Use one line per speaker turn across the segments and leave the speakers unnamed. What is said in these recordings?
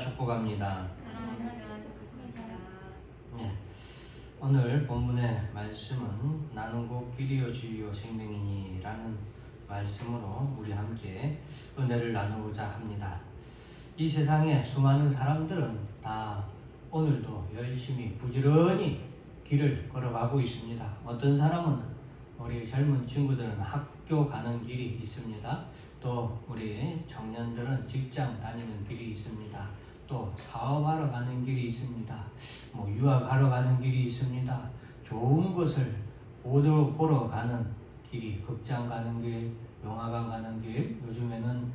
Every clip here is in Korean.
축복합니다. 네. 오늘 본문의 말씀은 나는 곧 길이요 진리요 생명이니라는 말씀으로 우리 함께 은혜를 나누고자 합니다. 이 세상에 수많은 사람들은 다 오늘도 열심히 부지런히 길을 걸어가고 있습니다. 어떤 사람은 우리 젊은 친구들은 학교 가는 길이 있습니다. 또 우리 청년들은 직장 다니는 길이 있습니다. 또 사업하러 가는 길이 있습니다. 뭐 유학하러 가는 길이 있습니다. 좋은 것을 보러, 보러 가는 길이 극장 가는 길, 영화관 가는 길. 요즘에는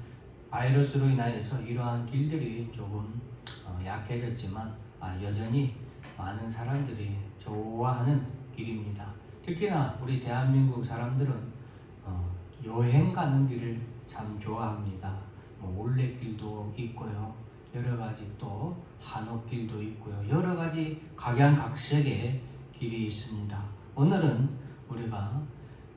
바이러스로 인하여서 이러한 길들이 조금 어, 약해졌지만 아, 여전히 많은 사람들이 좋아하는 길입니다. 특히나 우리 대한민국 사람들은 어, 여행 가는 길을 참 좋아합니다. 뭐 올레길도 있고요. 여러 가지 또 한옥길도 있고요. 여러 가지 각양각색의 길이 있습니다. 오늘은 우리가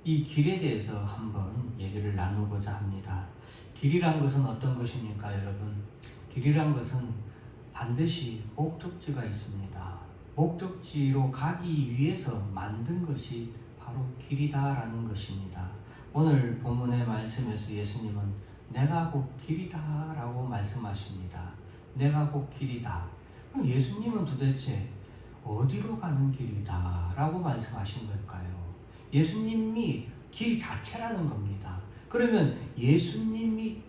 이 길에 대해서 한번 얘기를 나누고자 합니다. 길이란 것은 어떤 것입니까, 여러분? 길이란 것은 반드시 목적지가 있습니다. 목적지로 가기 위해서 만든 것이 바로 길이다라는 것입니다. 오늘 본문의 말씀에서 예수님은 내가 곧 길이다 라고 말씀하십니다. 내가 곧 길이다. 그럼 예수님은 도대체 어디로 가는 길이다 라고 말씀하신 걸까요? 예수님이 길 자체라는 겁니다. 그러면 예수님이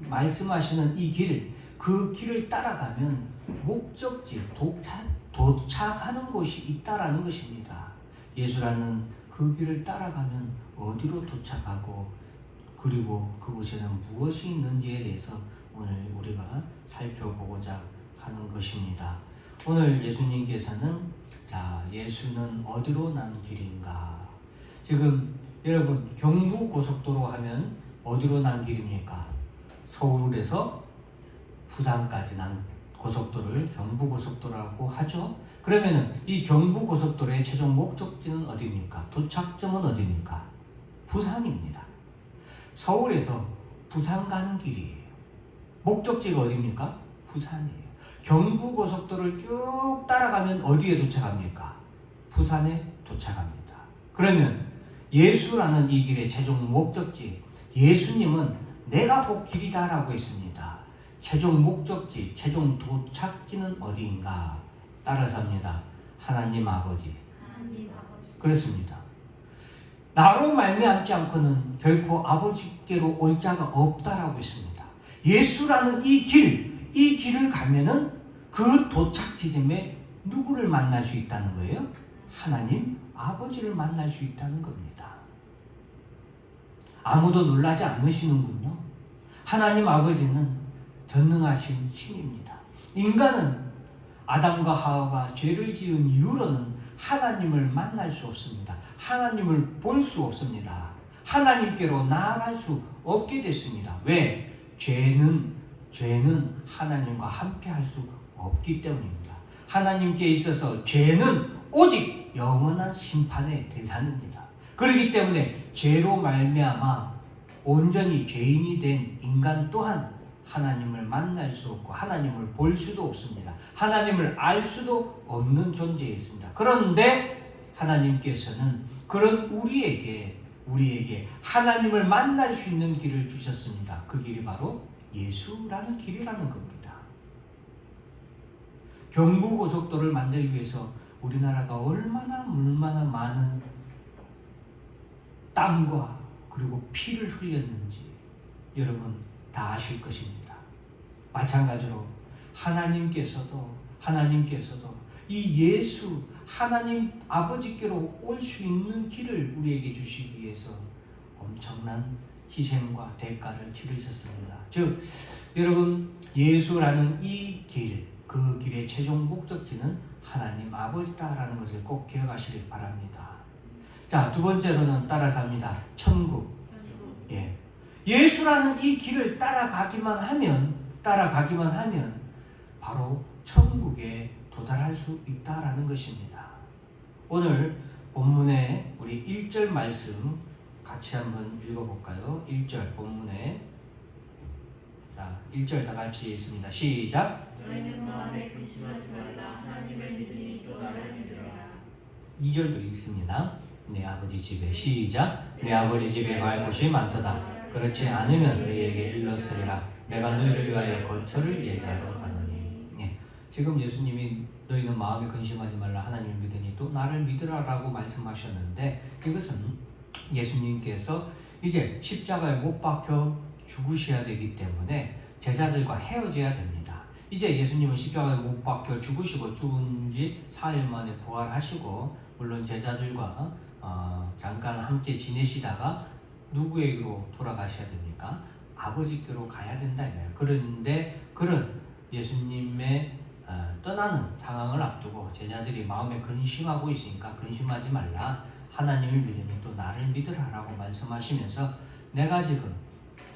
말씀하시는 이 길, 그 길을 따라가면 목적지, 도착, 도착하는 곳이 있다라는 것입니다. 예수라는 그 길을 따라가면 어디로 도착하고 그리고 그곳에는 무엇이 있는지에 대해서 오늘 우리가 살펴보고자 하는 것입니다. 오늘 예수님께서는 자 예수는 어디로 난 길인가? 지금 여러분 경부 고속도로 하면 어디로 난 길입니까? 서울에서 부산까지 난 고속도로를 경부 고속도로라고 하죠. 그러면은 이 경부 고속도로의 최종 목적지는 어디입니까? 도착점은 어디입니까? 부산입니다. 서울에서 부산 가는 길이에요. 목적지가 어디입니까? 부산이에요. 경부 고속도로를 쭉 따라가면 어디에 도착합니까? 부산에 도착합니다. 그러면 예수라는 이 길의 최종 목적지, 예수님은 내가 곧 길이다라고 했습니다. 최종 목적지, 최종 도착지는 어디인가? 따라서 합니다. 하나님 아버지. 그렇습니다. 나로 말미암지 않고는 결코 아버지께로 올 자가 없다라고 했습니다. 예수라는 이 길, 이 길을 가면은 그 도착 지점에 누구를 만날 수 있다는 거예요? 하나님 아버지를 만날 수 있다는 겁니다. 아무도 놀라지 않으시는군요. 하나님 아버지는 전능하신 신입니다. 인간은 아담과 하와가 죄를 지은 이후로는 하나님을 만날 수 없습니다. 하나님을 볼 수 없습니다. 하나님께로 나아갈 수 없게 됐습니다. 왜? 죄는 죄는 하나님과 함께 할 수 없기 때문입니다. 하나님께 있어서 죄는 오직 영원한 심판의 대상입니다. 그렇기 때문에 죄로 말미암아 온전히 죄인이 된 인간 또한 하나님을 만날 수 없고 하나님을 볼 수도 없습니다. 하나님을 알 수도 없는 존재에 있습니다. 그런데 하나님께서는 그런 우리에게 우리에게 하나님을 만날 수 있는 길을 주셨습니다. 그 길이 바로 예수라는 길이라는 겁니다. 경부고속도를 만들기 위해서 우리나라가 얼마나 얼마나 많은 땀과 그리고 피를 흘렸는지 여러분 다 아실 것입니다. 마찬가지로 하나님께서도 하나님께서도 이 예수 하나님 아버지께로 올 수 있는 길을 우리에게 주시기 위해서 엄청난 희생과 대가를 치르셨습니다. 즉 여러분 예수라는 이 길, 그 길의 최종 목적지는 하나님 아버지다라는 것을 꼭 기억하시길 바랍니다. 자, 두 번째로는 따라서 합니다. 천국. 예. 예수라는 이 길을 따라가기만 하면, 따라가기만 하면, 바로 천국에 도달할 수 있다라는 것입니다. 오늘 본문의 우리 1절 말씀 같이 한번 읽어볼까요? 1절 본문에 자, 1절 다 같이 있습니다. 시작.
너희는 마음에 근심하지 말라 하나님을 믿으니 또 나를 믿으라
2절도 읽습니다. 내 아버지 집에 시작. 내 아버지 집에 갈 곳이 많도다. 그렇지 않으면 너희에게 일렀으리라. 내가 너희를 위하여 거처를 예비하러 가노니. 예. 지금 예수님이 너희는 마음에 근심하지 말라 하나님을 믿으니 또 나를 믿으라라고 말씀하셨는데 이것은 예수님께서 이제 십자가에 못 박혀 죽으셔야 되기 때문에 제자들과 헤어져야 됩니다. 이제 예수님은 십자가에 못 박혀 죽으시고 죽은 지 4일 만에 부활하시고 물론 제자들과 어, 잠깐 함께 지내시다가 누구에게로 돌아가셔야 됩니까? 아버지께로 가야 된다 이거예요. 그런데 그런 예수님의 어, 떠나는 상황을 앞두고 제자들이 마음에 근심하고 있으니까 근심하지 말라. 하나님을 믿으니 또 나를 믿으라라고 말씀하시면서 내가 지금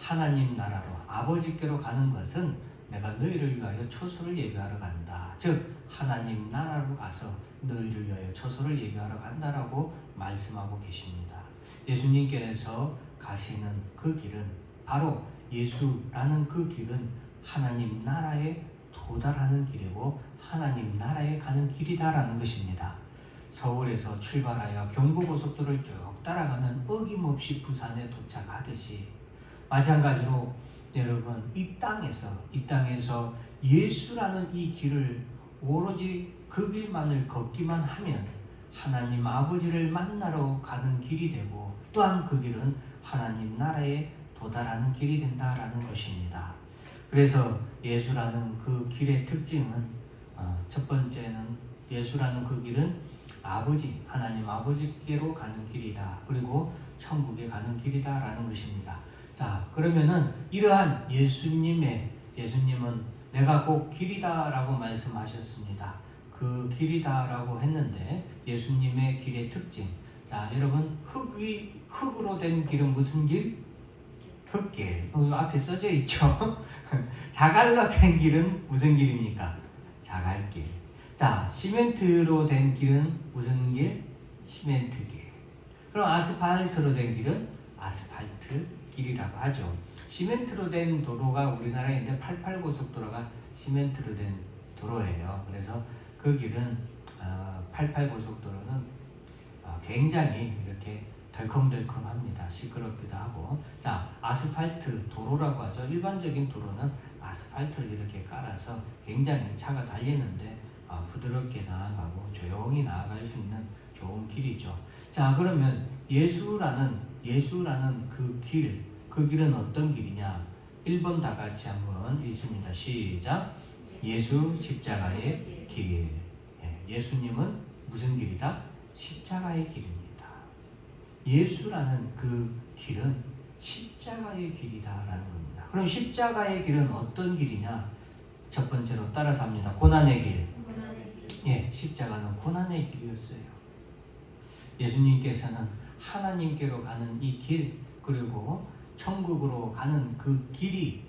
하나님 나라로 아버지께로 가는 것은 내가 너희를 위하여 초소를 예비하러 간다. 즉 하나님 나라로 가서 너희를 위하여 초소를 예비하러 간다라고 말씀하고 계십니다. 예수님께서 가시는 그 길은 바로 예수라는 그 길은 하나님 나라에 도달하는 길이고 하나님 나라에 가는 길이다라는 것입니다. 서울에서 출발하여 경부고속도로를 쭉 따라가면 어김없이 부산에 도착하듯이 마찬가지로 여러분 이 땅에서 이 땅에서 예수라는 이 길을 오로지 그 길만을 걷기만 하면 하나님 아버지를 만나러 가는 길이 되고 또한 그 길은 하나님 나라에 도달하는 길이 된다라는 것입니다. 그래서 예수라는 그 길의 특징은 어, 첫 번째는 예수라는 그 길은 아버지 하나님 아버지께로 가는 길이다. 그리고 천국에 가는 길이다라는 것입니다. 자 그러면은 이러한 예수님의 예수님은 내가 곧 길이다라고 말씀하셨습니다. 그 길이다라고 했는데 예수님의 길의 특징. 자 여러분 흙위 흙으로 된 길은 무슨 길? 흙길. 어, 앞에 써져 있죠. 자갈로 된 길은 무슨 길입니까? 자갈길. 자 시멘트로 된 길은 무슨 길? 시멘트 길. 그럼 아스팔트로 된 길은 아스팔트 길이라고 하죠. 시멘트로 된 도로가 우리나라에 있는데 88고속도로가 시멘트로 된 도로예요. 그래서 그 길은 어, 88고속도로는 어, 굉장히 이렇게 덜컹덜컹합니다. 시끄럽기도 하고. 자, 아스팔트 도로라고 하죠. 일반적인 도로는 아스팔트를 이렇게 깔아서 굉장히 차가 달리는데 어, 부드럽게 나아가고 조용히 나아갈 수 있는 좋은 길이죠. 자, 그러면 예수라는 예수라는 그 길, 그 길은 어떤 길이냐? 1번 다 같이 한번 읽습니다. 시작. 예수 십자가의 길. 예, 예수님은 무슨 길이다? 십자가의 길입니다. 예수라는 그 길은 십자가의 길이다라는 겁니다. 그럼 십자가의 길은 어떤 길이냐? 첫 번째로 따라서 합니다. 고난의 길. 예, 십자가는 고난의 길이었어요. 예수님께서는 하나님께로 가는 이 길, 그리고 천국으로 가는 그 길이 예,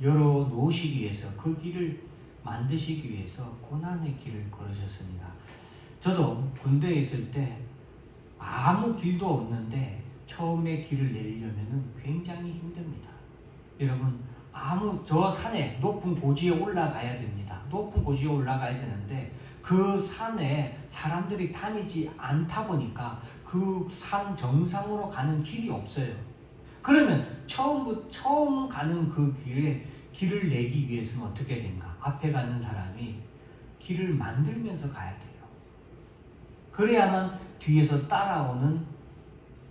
열어 놓으시기 위해서 그 길을 만드시기 위해서 고난의 길을 걸으셨습니다. 저도 군대에 있을 때 아무 길도 없는데 처음에 길을 내려면은 굉장히 힘듭니다. 여러분 아무 저 산에 높은 고지에 올라가야 됩니다. 높은 고지에 올라가야 되는데 그 산에 사람들이 다니지 않다 보니까 그 산 정상으로 가는 길이 없어요. 그러면 처음 처음 가는 그 길에 길을 내기 위해서는 어떻게 된가? 앞에 가는 사람이 길을 만들면서 가야 돼요. 그래야만 뒤에서 따라오는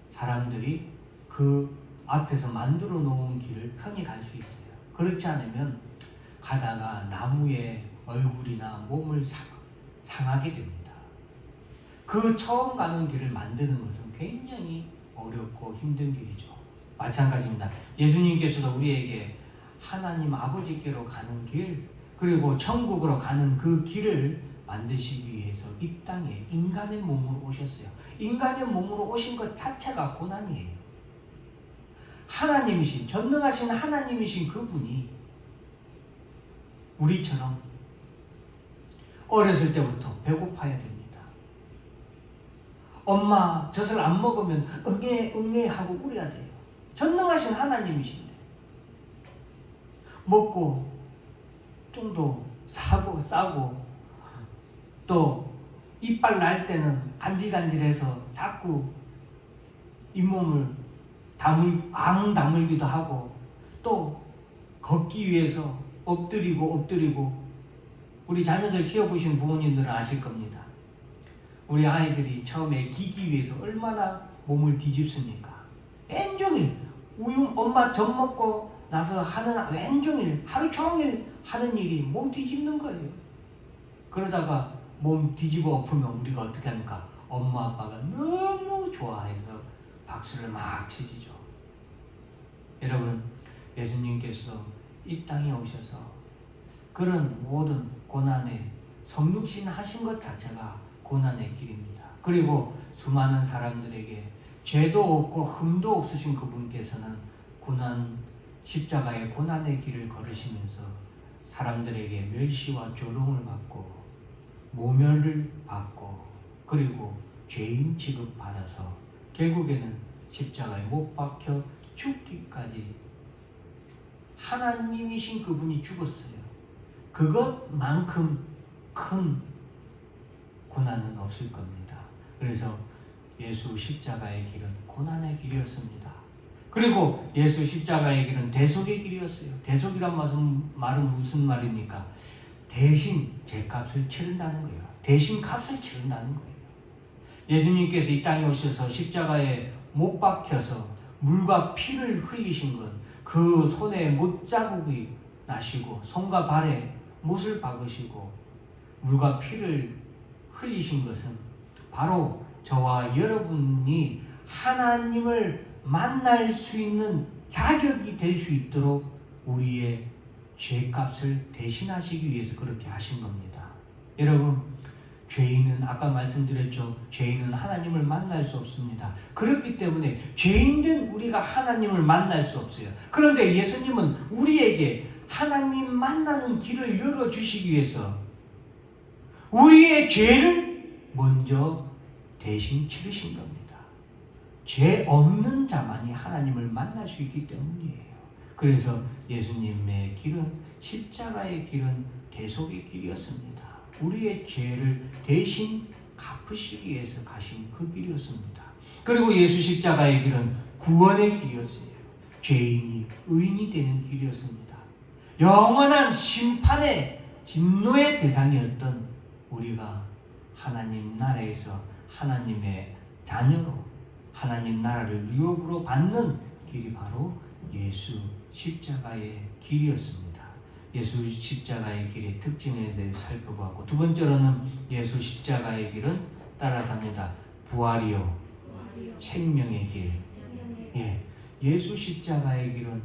사람들이 그 앞에서 만들어 놓은 길을 편히 갈 수 있어요. 그렇지 않으면 가다가 나무에 얼굴이나 몸을 상, 상하게 됩니다. 그 처음 가는 길을 만드는 것은 굉장히 어렵고 힘든 길이죠. 마찬가지입니다. 예수님께서도 우리에게 하나님 아버지께로 가는 길, 그리고 천국으로 가는 그 길을 만드시기 위해서 이 땅에 인간의 몸으로 오셨어요. 인간의 몸으로 오신 것 자체가 고난이에요. 하나님이신, 전능하신 하나님이신 그분이 우리처럼 어렸을 때부터 배고파야 됩니다. 엄마 젖을 안 먹으면 응애 응애 하고 울어야 돼요. 전능하신 하나님이신데 먹고 똥도 싸고 싸고 또 이빨 날 때는 간질간질해서 자꾸 잇몸을 다물 앙 다물기도 하고 또 걷기 위해서 엎드리고 엎드리고 우리 자녀들 키워보신 부모님들은 아실 겁니다. 우리 아이들이 처음에 기기 위해서 얼마나 몸을 뒤집습니까? 왼종일 우유 엄마 젖 먹고 나서 하는 왼종일 하루 종일 하는 일이 몸 뒤집는 거예요. 그러다가 몸 뒤집어 엎으면 우리가 어떻게 합니까? 엄마 아빠가 너무 좋아해서 박수를 막 치지죠. 여러분 예수님께서 이 땅에 오셔서 그런 모든 고난에 성육신 하신 것 자체가 고난의 길입니다. 그리고 수많은 사람들에게 죄도 없고 흠도 없으신 그분께서는 고난 십자가의 고난의 길을 걸으시면서 사람들에게 멸시와 조롱을 받고 모멸을 받고 그리고 죄인 취급 받아서 결국에는 십자가에 못 박혀 죽기까지 하나님이신 그분이 죽었어요. 그것만큼 큰 고난은 없을 겁니다. 그래서 예수 십자가의 길은 고난의 길이었습니다. 그리고 예수 십자가의 길은 대속의 길이었어요. 대속이란 말은, 무슨 말입니까? 대신 제 값을 치른다는 거예요. 대신 값을 치른다는 거예요. 예수님께서 이 땅에 오셔서 십자가에 못 박혀서 물과 피를 흘리신 것, 그 손에 못 자국이 나시고 손과 발에 못을 박으시고 물과 피를 흘리신 것은 바로 저와 여러분이 하나님을 만날 수 있는 자격이 될 수 있도록 우리의 죄값을 대신하시기 위해서 그렇게 하신 겁니다. 여러분, 죄인은 아까 말씀드렸죠. 죄인은 하나님을 만날 수 없습니다. 그렇기 때문에 죄인된 우리가 하나님을 만날 수 없어요. 그런데 예수님은 우리에게 하나님 만나는 길을 열어 주시기 위해서 우리의 죄를 먼저 대신 치르신 겁니다. 죄 없는 자만이 하나님을 만날 수 있기 때문이에요. 그래서 예수님의 길은 십자가의 길은 대속의 길이었습니다. 우리의 죄를 대신 갚으시기 위해서 가신 그 길이었습니다. 그리고 예수 십자가의 길은 구원의 길이었어요. 죄인이 의인이 되는 길이었습니다. 영원한 심판의 진노의 대상이었던 우리가 하나님 나라에서 하나님의 자녀로 하나님 나라를 유업으로 받는 길이 바로 예수 십자가의 길이었습니다. 예수 십자가의 길의 특징에 대해 살펴보았고 두 번째로는 예수 십자가의 길은 따라서 합니다. 부활이요 생명의 길. 예. 예수 십자가의 길은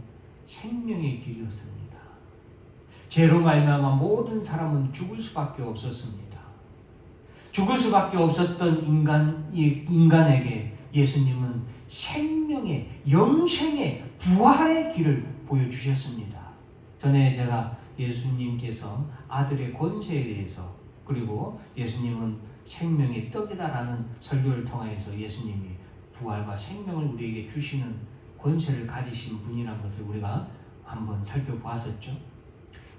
생명의 길이었습니다. 죄로 말미암아 모든 사람은 죽을 수밖에 없었습니다. 죽을 수밖에 없었던 인간 인간에게 예수님은 생명의 영생의 부활의 길을 보여주셨습니다. 전에 제가 예수님께서 아들의 권세에 대해서 그리고 예수님은 생명의 떡이다라는 설교를 통하여서 예수님이 부활과 생명을 우리에게 주시는 권세를 가지신 분이라는 것을 우리가 한번 살펴보았었죠.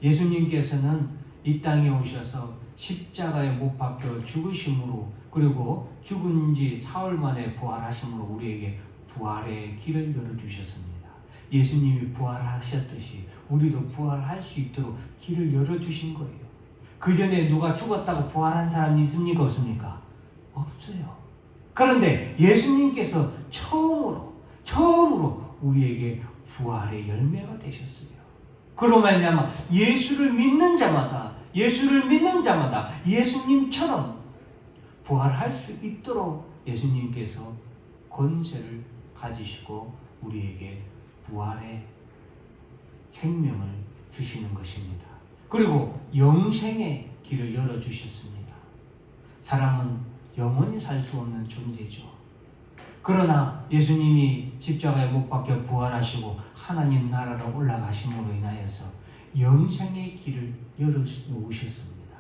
예수님께서는 이 땅에 오셔서 십자가에 못 박혀 죽으심으로 그리고 죽은 지 사흘 만에 부활하심으로 우리에게 부활의 길을 열어주셨습니다. 예수님이 부활하셨듯이 우리도 부활할 수 있도록 길을 열어주신 거예요. 그 전에 누가 죽었다고 부활한 사람이 있습니까? 없습니까? 없어요. 그런데 예수님께서 처음으로, 처음으로 우리에게 부활의 열매가 되셨어요. 그로 말미암아 예수를 믿는 자마다, 예수를 믿는 자마다 예수님처럼 부활할 수 있도록 예수님께서 권세를 가지시고 우리에게 부활의 생명을 주시는 것입니다. 그리고 영생의 길을 열어주셨습니다. 사람은 영원히 살 수 없는 존재죠. 그러나 예수님이 십자가에 못 박혀 부활하시고 하나님 나라로 올라가심으로 인하여서 영생의 길을 열어놓으셨습니다.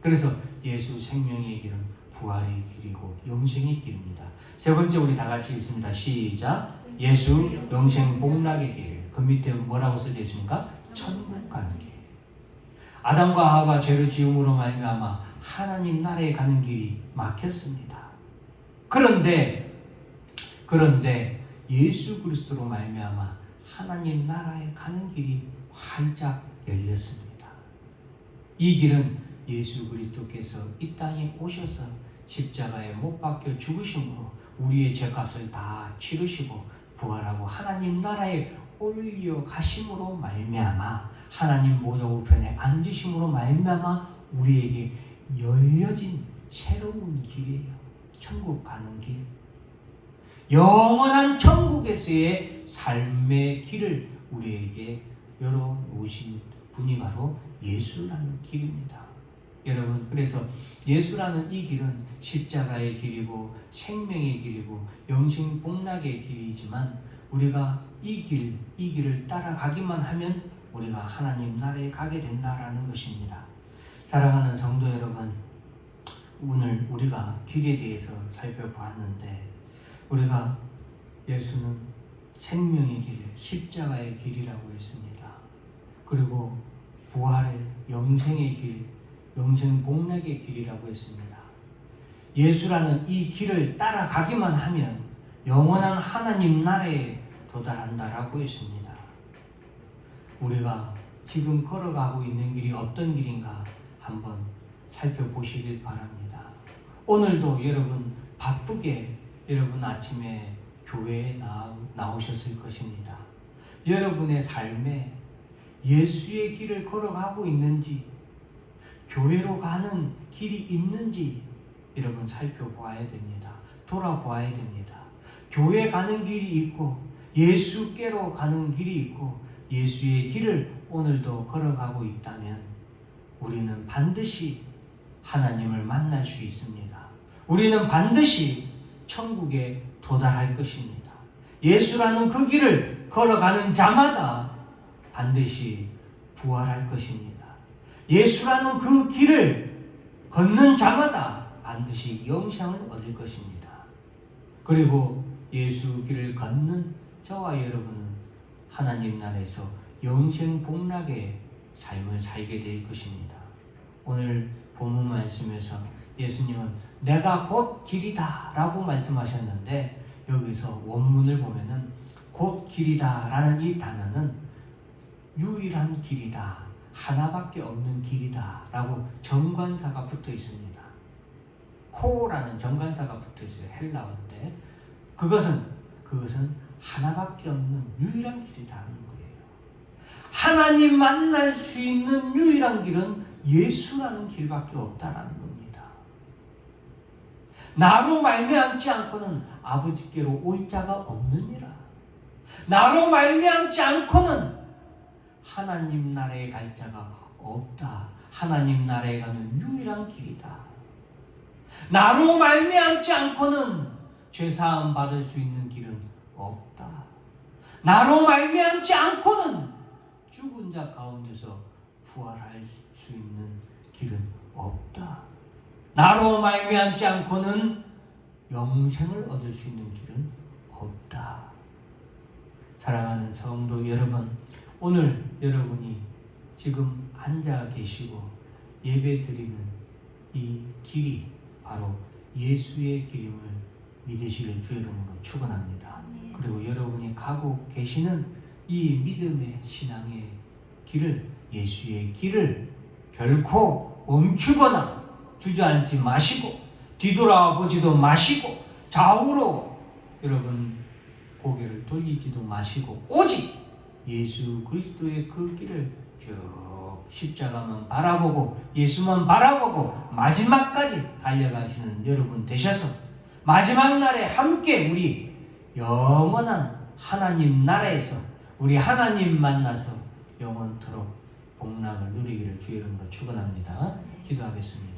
그래서 예수 생명의 길은 부활의 길이고 영생의 길입니다. 세 번째 우리 다 같이 읽습니다. 시작. 예수 영생 복락의 길. 그 밑에 뭐라고 써져 있습니까? 천국 가는 길. 아담과 하와가 죄를 지음으로 말미암아 하나님 나라에 가는 길이 막혔습니다. 그런데 그런데 예수 그리스도로 말미암아 하나님 나라에 가는 길이 활짝 열렸습니다. 이 길은 예수 그리스도께서 이 땅에 오셔서 십자가에 못 박혀 죽으심으로 우리의 죄값을 다 치르시고 부활하고 하나님 나라에 올려 가심으로 말미암아 하나님 보좌 우편에 앉으심으로 말미암아 우리에게 열려진 새로운 길이에요. 천국 가는 길. 영원한 천국에서의 삶의 길을 우리에게 열어 놓으신 분이 바로 예수라는 길입니다. 여러분, 그래서 예수라는 이 길은 십자가의 길이고 생명의 길이고 영생 복락의 길이지만 우리가 이 길, 이 길을 따라가기만 하면 우리가 하나님 나라에 가게 된다라는 것입니다. 사랑하는 성도 여러분, 오늘 우리가 길에 대해서 살펴보았는데 우리가 예수는 생명의 길, 십자가의 길이라고 했습니다. 그리고 부활의 영생의 길, 영생 복락의 길이라고 했습니다. 예수라는 이 길을 따라가기만 하면 영원한 하나님 나라에 도달한다라고 했습니다. 우리가 지금 걸어가고 있는 길이 어떤 길인가 한번 살펴보시길 바랍니다. 오늘도 여러분 바쁘게 여러분 아침에 교회에 나, 나오셨을 것입니다. 여러분의 삶에 예수의 길을 걸어가고 있는지, 교회로 가는 길이 있는지 여러분 살펴보아야 됩니다. 돌아보아야 됩니다. 교회 가는 길이 있고, 예수께로 가는 길이 있고, 예수의 길을 오늘도 걸어가고 있다면, 우리는 반드시 하나님을 만날 수 있습니다. 우리는 반드시 천국에 도달할 것입니다. 예수라는 그 길을 걸어가는 자마다 반드시 부활할 것입니다. 예수라는 그 길을 걷는 자마다 반드시 영생을 얻을 것입니다. 그리고 예수 길을 걷는 저와 여러분은 하나님 나라에서 영생 복락의 삶을 살게 될 것입니다. 오늘 본문 말씀에서 예수님은 내가 곧 길이다 라고 말씀하셨는데 여기서 원문을 보면은 곧 길이다 라는 이 단어는 유일한 길이다. 하나밖에 없는 길이다. 라고 정관사가 붙어 있습니다. 코라는 정관사가 붙어 있어요. 헬라어인데. 그것은 그것은 하나밖에 없는 유일한 길이다는 거예요. 하나님 만날 수 있는 유일한 길은 예수라는 길밖에 없다라는 겁니다. 나로 말미암지 않고는 아버지께로 올 자가 없느니라. 나로 말미암지 않고는 하나님 나라에 갈 자가 없다. 하나님 나라에 가는 유일한 길이다. 나로 말미암지 않고는 죄 사함 받을 수 있는 길은 없다. 나로 말미암지 않고는 죽은 자 가운데서 부활할 수 있는 길은 없다. 나로 말미암지 않고는 영생을 얻을 수 있는 길은 없다. 사랑하는 성도 여러분, 오늘 여러분이 지금 앉아 계시고 예배 드리는 이 길이 바로 예수의 길임을 믿으시길 주 이름으로 축원합니다. 그리고 여러분이 가고 계시는 이 믿음의 신앙의 길을 예수의 길을 결코 멈추거나 주저앉지 마시고 뒤돌아 보지도 마시고 좌우로 여러분 고개를 돌리지도 마시고 오직 예수 그리스도의 그 길을 쭉 십자가만 바라보고 예수만 바라보고 마지막까지 달려가시는 여러분 되셔서 마지막 날에 함께 우리 영원한 하나님 나라에서 우리 하나님 만나서 영원토록 복락을 누리기를 주의 이름으로 축원합니다. 기도하겠습니다.